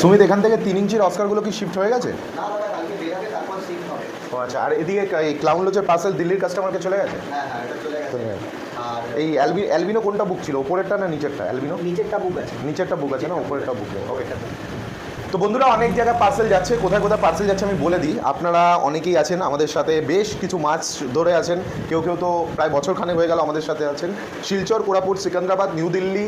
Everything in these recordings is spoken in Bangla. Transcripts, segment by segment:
সুমিত এখান থেকে তিন ইঞ্চির অস্কারগুলো কি শিফট হয়ে গেছে? ও আচ্ছা আর এদিকে এই ক্লাউন লজের পার্সেল দিল্লির কাস্টমারকে চলে গেছে? হ্যাঁ হ্যাঁ এই অ্যালবি অ্যালবিনো কোনটা বুক ছিল? ওপরেরটা না নিচেরটা? অ্যালবিনো নিচেরটা বুক আছে। নিচেরটা বুক আছে না? ওপরেরটা বুক নেই ওকে তো বন্ধুরা অনেক জায়গায় পার্সেল যাচ্ছে। কোথায় কোথায় পার্সেল যাচ্ছে আমি বলে দিই। আপনারা অনেকেই আছেন আমাদের সাথে। বেশ কিছু মাছ ধরে আছেন। কেউ কেউ তো প্রায় বছরখানেক হয়ে গেল আমাদের সাথে আছেন। শিলচর কোরাপুট সিকান্দ্রাবাদ নিউ দিল্লি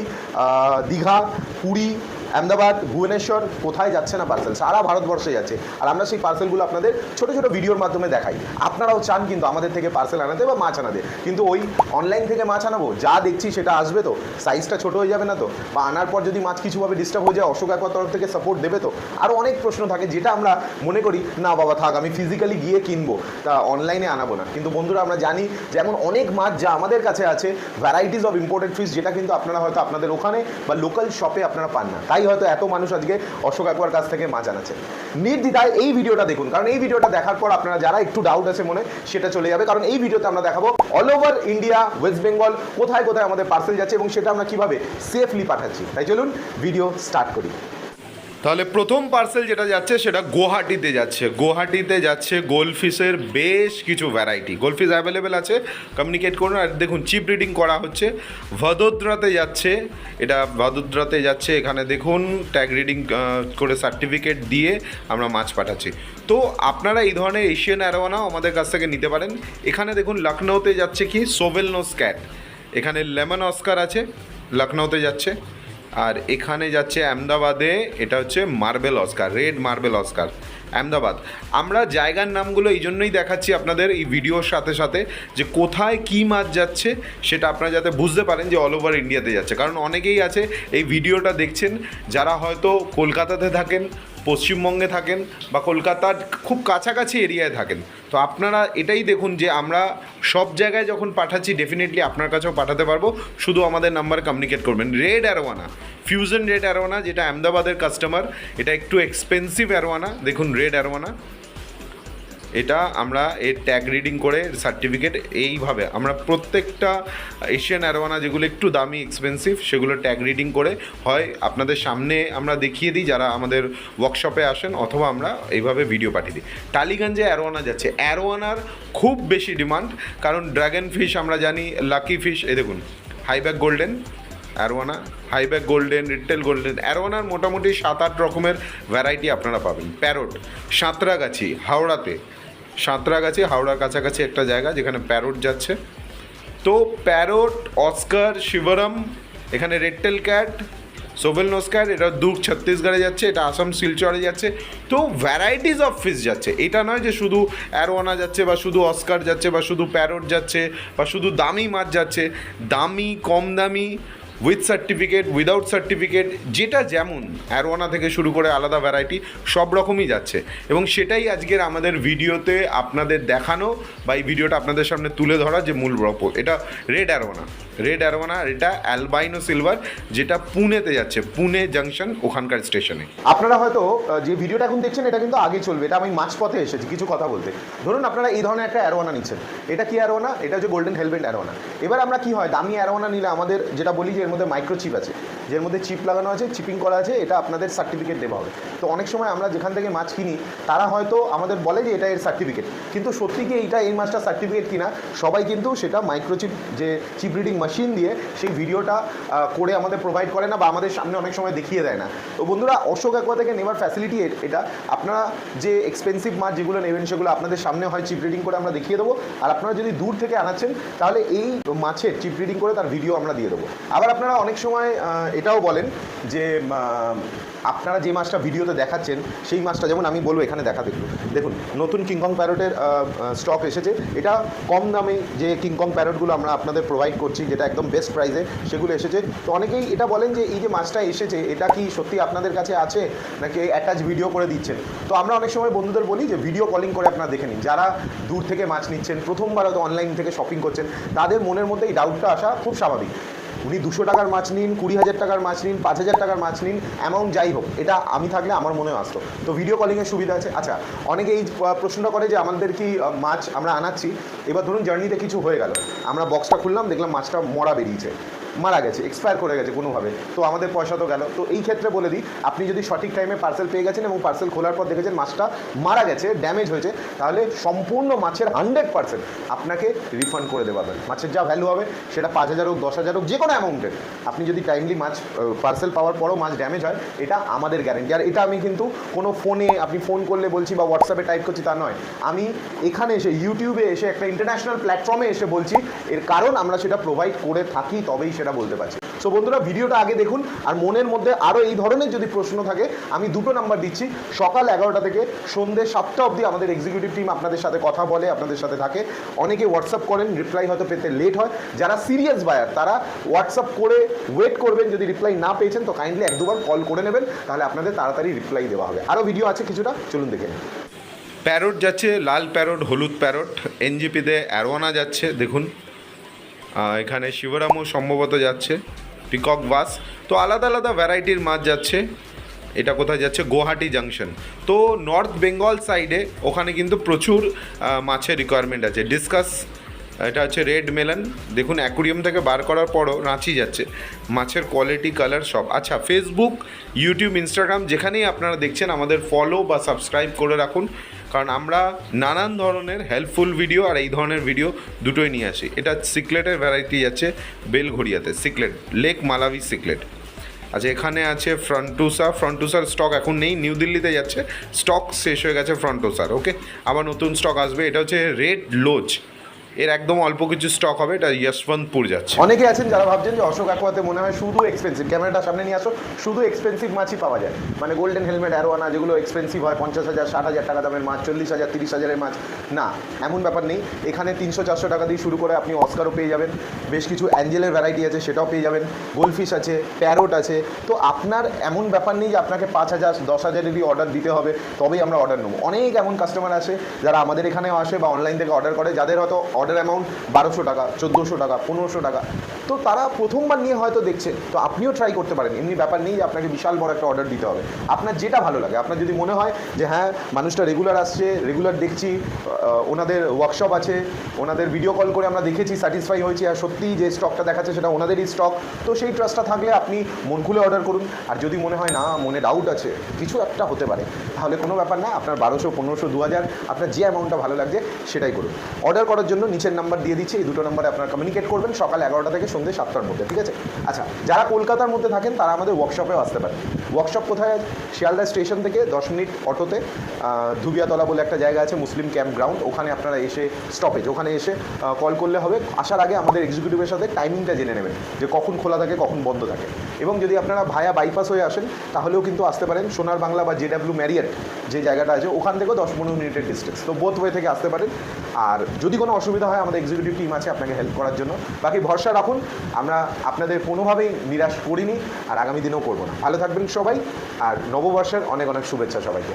দীঘা পুরী আহমেদাবাদ, ভুবনেশ্বর কোথায় যাচ্ছে না পার্সেল সারা ভারতবর্ষে যাচ্ছে। আর আমরা সেই পার্সেলগুলো আপনাদের ছোট ছোট ভিডিওর মাধ্যমে দেখাই। আপনারাও চান কিন্তু আমাদের থেকে পার্সেল আনাতে বা মাছ আনাতে। কিন্তু ওই অনলাইন থেকে মাছ আনাবো, যা দেখছি সেটা আসবে তো। সাইজটা ছোট হয়ে যাবে না তো। বা আনার পর যদি মাছ কিছুভাবে ডিস্টার্ব হয়ে যায়, অশোক একবার তরফ থেকে সাপোর্ট দেবে তো। আরও অনেক প্রশ্ন থাকে, যেটা আমরা মনে করি, না বাবা, থাক, আমি ফিজিক্যালি গিয়ে কিনবো। তা অনলাইনে আনাবো না। কিন্তু বন্ধুরা, আমরা জানি যেমন অনেক মাছ যা আমাদের কাছে আছে ভ্যারাইটিস অফ ইম্পোর্টেড ফিশ যেটা কিন্তু আপনারা হয়তো আপনাদের ওখানে বা লোকাল শপে আপনারা পান না। তাই হয়তো এত মানুষ আজকে অশোক আকবর কাছ থেকে মা জানাচ্ছে নির্দ্বিধায় এই ভিডিওটা দেখুন, কারণ এই ভিডিওটা দেখার পর আপনারা যারা একটু ডাউট আছে মনে, সেটা চলে যাবে। কারণ এই ভিডিওতে আমরা দেখাবো all over India West Bengal কোথায় কোথায় আমাদের পার্সেল যাচ্ছে এবং সেটা আমরা কীভাবে সেফলি পাঠাচ্ছি। তাই চলুন ভিডিও স্টার্ট করি। তাহলে প্রথম পার্সেল যেটা যাচ্ছে সেটা গুয়াহাটিতে যাচ্ছে। গুয়াহাটিতে যাচ্ছে গোলফিশের বেশ কিছু ভ্যারাইটি গোলফিশ অ্যাভেলেবেল আছে কমিউনিকেট করুন। আর দেখুন চিপ রিডিং করা হচ্ছে। ভদোদরাতে যাচ্ছে, এটা ভদোদ্রাতে যাচ্ছে। এখানে দেখুন ট্যাগ রিডিং করে সার্টিফিকেট দিয়ে আমরা মাছ পাঠাচ্ছি। তো আপনারা এই ধরনের এশিয়ান অ্যারোয়ানাও আমাদের কাছ থেকে নিতে পারেন। এখানে দেখুন, লখনৌতে যাচ্ছে কি? সোভেলনোস ক্যাট এখানে লেমন অস্কার আছে, লখনৌতে যাচ্ছে। আর এখানে যাচ্ছে আহমেদাবাদে, এটা হচ্ছে marble oscar, red marble oscar, Ahmedabad. আমরা জায়গার নামগুলো এই জন্যই দেখাচ্ছি আপনাদের এই ভিডিওর সাথে সাথে যে কোথায় কী মাছ যাচ্ছে, সেটা আপনারা যাতে বুঝতে পারেন যে অল ওভার ইন্ডিয়াতে যাচ্ছে। কারণ অনেকেই আছে এই ভিডিওটা দেখছেন, যারা হয়তো কলকাতাতে থাকেন পশ্চিমবঙ্গে থাকেন বা কলকাতার খুব কাছাকাছি এরিয়ায় থাকেন। তো আপনারা এটাই দেখুন যে আমরা সব জায়গায় যখন পাঠাচ্ছি ডেফিনেটলি আপনার কাছেও পাঠাতে পারব। শুধু আমাদের নাম্বার কমিউনিকেট করবেন। Red arowana fusion red arowana যেটা আহমেদাবাদের কাস্টমার এটা একটু এক্সপেন্সিভ অ্যারোয়ানা দেখুন রেড অ্যারোয়ানা এটা আমরা এর ট্যাগ রিডিং করে সার্টিফিকেট এইভাবে, আমরা প্রত্যেকটা এশিয়ান অ্যারোয়ানা যেগুলো একটু দামি এক্সপেন্সিভ সেগুলো ট্যাগ রিডিং করে হয় আপনাদের সামনে আমরা দেখিয়ে দিই যারা আমাদের ওয়ার্কশপে আসেন অথবা আমরা এইভাবে ভিডিও পাঠিয়ে দিই। টালিগঞ্জে অ্যারোয়ানা যাচ্ছে। অ্যারোয়ানার খুব বেশি ডিমান্ড কারণ ড্রাগন ফিশ আমরা জানি লাকি ফিশ এ দেখুন highback golden arowana highback golden retail golden অ্যারোয়ানার মোটামুটি সাত আট রকমের ভ্যারাইটি আপনারা পাবেন। প্যারোট সাঁতরাগাছি, হাওড়াতে সাঁতরাগাছি, হাওড়ার কাছাকাছি একটা জায়গা যেখানে প্যারোট যাচ্ছে। তো প্যারোট, অস্কার, শিবরম, এখানে রেডটেল ক্যাট সোভেল নোস্কার এটা দূর ছত্তিশগড়ে যাচ্ছে, এটা আসাম শিলচরে যাচ্ছে। তো ভ্যারাইটিস অফ ফিশ যাচ্ছে। এটা নয় যে শুধু অ্যারোয়ানা যাচ্ছে বা শুধু অস্কার যাচ্ছে বা শুধু প্যারোট যাচ্ছে বা শুধু দামি মাছ যাচ্ছে। দামি, কম দামি উইথ সার্টিফিকেট উইদাউট সার্টিফিকেট যেটা যেমন অ্যারোয়ানা থেকে শুরু করে আলাদা ভ্যারাইটি সব রকমই যাচ্ছে। এবং সেটাই আজকের আমাদের ভিডিওতে আপনাদের দেখানো বা এই ভিডিওটা আপনাদের সামনে তুলে ধরা যে মূল গল্প এটা রেড অ্যারোয়ানা রেড অ্যারোয়ানা এটা অ্যালবাইনো সিলভার যেটা পুনেতে যাচ্ছে, পুনে জাংশন ওখানকার স্টেশনে আপনারা হয়তো যে ভিডিওটা এখন দেখছেন, এটা কিন্তু আগে চলবে। এটা আমি মাঝপথে এসেছি, কিছু কথা বলতে। ধরুন আপনারা এই ধরনের একটা অ্যারোয়ানা নিচ্ছেন। এটা কি অ্যারোয়ানা এটা হচ্ছে গোল্ডেন হেলমেট অ্যারোয়ানা এবার আমরা কি হয়? দামি অ্যারোয়ানা নিলে আমাদের যেটা বলি যে মধ্যে মাইক্রোচিপ আছে। যের মধ্যে চিপ লাগানো আছে চিপিং করা আছে, এটা আপনাদের সার্টিফিকেট দেওয়া হবে। তো অনেক সময় আমরা যেখান থেকে মাছ কিনি, তারা হয়তো আমাদের বলে যে এটা এর সার্টিফিকেট কিন্তু সত্যি কি এইটা এই মাছটা সার্টিফিকেট কিনা, সবাই কিন্তু সেটা মাইক্রোচিপ যে চিপ রিডিং মেশিন দিয়ে সেই ভিডিওটা করে আমাদের প্রোভাইড করে না বা আমাদের সামনে অনেক সময় দেখিয়ে দেয় না। তো বন্ধুরা, অশোক একোয়া থেকে নেওয়ার ফ্যাসিলিটি এটা, আপনারা যে এক্সপেন্সিভ মাছ যেগুলো নেবেন, সেগুলো আপনাদের সামনে হয় চিপ রিডিং করে আমরা দেখিয়ে দেবো। আর আপনারা যদি দূর থেকে আনাচ্ছেন, তাহলে এই মাছের চিপ রিডিং করে তার ভিডিও আমরা দিয়ে দেবো। আবার আপনারা অনেক সময় এটাও বলেন যে আপনারা যে মাছটা ভিডিওতে দেখাচ্ছেন, সেই মাছটা যেমন আমি বলব এখানে দেখা দেখুন। দেখুন, নতুন কিংকং প্যারোটের স্টক এসেছে। এটা কম দামে যে কিংকং প্যারোটগুলো আমরা আপনাদের প্রোভাইড করছি, যেটা একদম বেস্ট প্রাইসে সেগুলো এসেছে। তো অনেকেই এটা বলেন যে, এই যে মাছটা এসেছে, এটা কি সত্যি আপনাদের কাছে আছে, নাকি অ্যাটাচ ভিডিও করে দিচ্ছেন? তো আমরা অনেক সময় বন্ধুদের বলি যে ভিডিও কলিং করে আপনারা দেখে নিন। যারা দূর থেকে মাছ নিচ্ছেন, প্রথমবার হয়তো অনলাইন থেকে শপিং করছেন, তাদের মনের মধ্যে এই ডাউটটা আসা খুব স্বাভাবিক। উনি দুশো টাকার মাছ নিন, কুড়ি হাজার টাকার মাছ নিন, পাঁচ হাজার টাকার মাছ নিন অ্যামাউন্ট যাই হোক, এটা আমি থাকলে আমার মনে আসতো। তো ভিডিও কলিংয়ের সুবিধা আছে। আচ্ছা অনেকে এই প্রশ্নটা করে যে আমাদের কি মাছ আমরা আনাচ্ছি? এবার ধরুন জার্নিতে কিছু হয়ে গেল। আমরা বক্সটা খুললাম, দেখলাম মাছটা মরা বেরিয়েছে। মারা গেছে এক্সপায়ার করে গেছে কোনোভাবে। তো আমাদের পয়সা তো গেল। তো এই ক্ষেত্রে বলে দিই, আপনি যদি সঠিক টাইমে পার্সেল পেয়ে গেছেন এবং পার্সেল খোলার পর দেখেছেন মাছটা মারা গেছে ড্যামেজ হয়েছে, তাহলে সম্পূর্ণ মাছের হান্ড্রেড পার্সেন্ট আপনাকে রিফান্ড করে দেওয়া হবে। মাছের যা ভ্যালু হবে, সেটা পাঁচ হাজার হোক, দশ হাজার হোক যে কোনো অ্যামাউন্টের আপনি যদি টাইমলি মাছ পার্সেল পাওয়ার পরও মাছ ড্যামেজ হয়, এটা আমাদের গ্যারেন্টি আর এটা আমি কিন্তু কোনো ফোনে আপনি ফোন করলে বলছি বা হোয়াটসঅ্যাপে টাইপ করছি তা নয়। আমি এখানে এসে ইউটিউবে এসে একটা ইন্টারন্যাশনাল প্ল্যাটফর্মে এসে বলছি, এর কারণ আমরা সেটা প্রোভাইড করে থাকি, তবেই সেটা বলতে পারছি। সো বন্ধুরা, ভিডিওটা আগে দেখুন আর মনের মধ্যে আরও এই ধরনের যদি প্রশ্ন থাকে, আমি দুটো নাম্বার দিচ্ছি। সকাল এগারোটা থেকে সন্ধ্যে সাতটা অবধি আমাদের এক্সিকিউটিভ টিম আপনাদের সাথে কথা বলে, আপনাদের সাথে থাকে। অনেকে হোয়াটসঅ্যাপ করেন রিপ্লাই হয়তো পেতে লেট হয়। যারা সিরিয়াস বায়ার তারা হোয়াটসঅ্যাপ করে ওয়েট করবেন, যদি রিপ্লাই না পেয়েছেন, তো কাইন্ডলি এক দুবার কল করে নেবেন। তাহলে আপনাদের তাড়াতাড়ি রিপ্লাই দেওয়া হবে। আরও ভিডিও আছে কিছুটা, চলুন দেখে নিন প্যারট যাচ্ছে, লাল প্যারট হলুদ প্যারট এনজিপিতে অ্যারোয়ানা যাচ্ছে, দেখুন। এখানে শিবরামও সম্ভবত যাচ্ছে, পিকক বাস। তো আলাদা আলাদা ভ্যারাইটির মাছ যাচ্ছে। এটা কোথায় যাচ্ছে? গুয়াহাটি জাংশন তো নর্থ বেঙ্গল সাইডে ওখানে কিন্তু প্রচুর মাছের রিকোয়ারমেন্ট আছে। ডিসকাস এটা হচ্ছে রেড মেলন দেখুন অ্যাকুরিয়াম থেকে বার করার পরও রাঁচি যাচ্ছে। মাছের কোয়ালিটি কালার সব। আচ্ছা ফেসবুক ইউটিউব ইনস্টাগ্রাম যেখানেই আপনারা দেখছেন, আমাদের ফলো বা সাবস্ক্রাইব করে রাখুন। কারণ আমরা নানান ধরনের হেল্পফুল ভিডিও আর এই ধরনের ভিডিও দুটোই নিয়ে আসি। এটা সিকলেটের ভ্যারাইটি আছে বেলঘড়িয়াতে। সিকলেট লেক মালাভি সিকলেট আচ্ছা এখানে আছে ফ্রন্টুসা ফ্রন্টুসার স্টক এখন নেই নিউ দিল্লিতে যাচ্ছে। স্টক শেষ হয়ে গেছে ফ্রন্টুসার ওকে আবার নতুন স্টক আসবে। এটা হচ্ছে রেড লোচ এর একদম অল্প কিছু স্টক হবে, এটা যশবন্তপুর যাচ্ছে। অনেকে আছেন যারা ভাবছেন যে অশোক অ্যাকোয়াতে মনে হয় শুধু এক্সপেন্সিভ ক্যামেরাটা সামনে নিয়ে আসো, শুধু এক্সপেন্সিভ মাছই পাওয়া যায়। মানে গোল্ডেন হেলমেট অ্যারোয়ানা যেগুলো এক্সপেন্সিভ হয়, পঞ্চাশ হাজার, ষাট হাজার টাকা দামের মাছ, চল্লিশ হাজার, তিরিশ হাজারের মাছ, না, এমন ব্যাপার নেই। এখানে তিনশো, চারশো টাকা দিয়ে শুরু করে আপনি অস্কারও পেয়ে যাবেন। বেশ কিছু অ্যাঞ্জেলের ভ্যারাইটি আছে, সেটাও পেয়ে যাবেন। গোলফিশ আছে প্যারোট আছে। তো আপনার এমন ব্যাপার নেই যে আপনাকে পাঁচ হাজার, দশ হাজারেরই অর্ডার দিতে হবে, তবেই আমরা অর্ডার নেব। অনেক এমন কাস্টমার আসে যারা আমাদের এখানেও আসে বা অনলাইন থেকে অর্ডার করে, যাদের হয়তো অর্ডার অ্যামাউন্ট বারোশো টাকা চোদ্দোশো টাকা পনেরোশো টাকা। তো তারা প্রথমবার নিয়ে হয়তো দেখছেন। তো আপনিও ট্রাই করতে পারেন। এমনি ব্যাপার নেই যে আপনাকে বিশাল বড় একটা অর্ডার দিতে হবে। আপনার যেটা ভালো লাগে, আপনার যদি মনে হয় যে হ্যাঁ মানুষটা রেগুলার আসছে রেগুলার দেখছি ওনাদের ওয়ার্কশপ আছে, ওনাদের ভিডিও কল করে আমরা দেখেছি স্যাটিসফাই হয়েছি, আর সত্যিই যে স্টকটা দেখাচ্ছে সেটা ওনাদেরই স্টক তো সেই ট্রাস্টটা থাকলে আপনি মন খুলে অর্ডার করুন। আর যদি মনে হয় না, মনে ডাউট আছে, কিছু একটা হতে পারে, তাহলে কোনো ব্যাপার না, আপনার বারোশো, পনেরোশো দু হাজার আপনার যে অ্যামাউন্টটা ভালো লাগছে সেটাই করুন। অর্ডার করার জন্য নিচের নাম্বার দিয়ে দিচ্ছি, এই দুটো নাম্বারে আপনারা কমিউনিকেট করবেন, সকাল এগারোটা থেকে সন্ধ্যে সাতটার মধ্যে, ঠিক আছে? আচ্ছা যারা কলকাতার মধ্যে থাকেন, তারা আমাদের ওয়ার্কশপেও আসতে পারেন। ওয়ার্কশপ কোথায়? শিয়ালদা স্টেশন থেকে দশ মিনিট অটোতে ধুবিয়াতলা বলে একটা জায়গা আছে, মুসলিম ক্যাম্প গ্রাউন্ড ওখানে আপনারা এসে স্টপেজ ওখানে এসে কল করলে হবে। আসার আগে আমাদের এক্সিকিউটিভের সাথে টাইমিংটা জেনে নেবেন, যে কখন খোলা থাকে, কখন বন্ধ থাকে। এবং যদি আপনারা ভায়া বাইপাস হয়ে আসেন, তাহলেও কিন্তু আসতে পারেন সোনার বাংলা বা জেডাব্লিউ ম্যারিয়েট যে জায়গাটা আছে, ওখান থেকেও দশ পনেরো মিনিটের ডিস্টেন্স তো বোথ ওয়ে থেকে আসতে পারেন। আর যদি কোনো অসুবিধা হয়, আমাদের এক্সিকিউটিভ টিম আছে আপনাকে হেল্প করার জন্য। বাকি ভরসা রাখুন, আমরা আপনাদের কোনোভাবেই নিরাশ করিনি, আর আগামী দিনেও করব না। ভালো থাকবেন সবাই। আর নববর্ষের অনেক অনেক শুভেচ্ছা সবাইকে।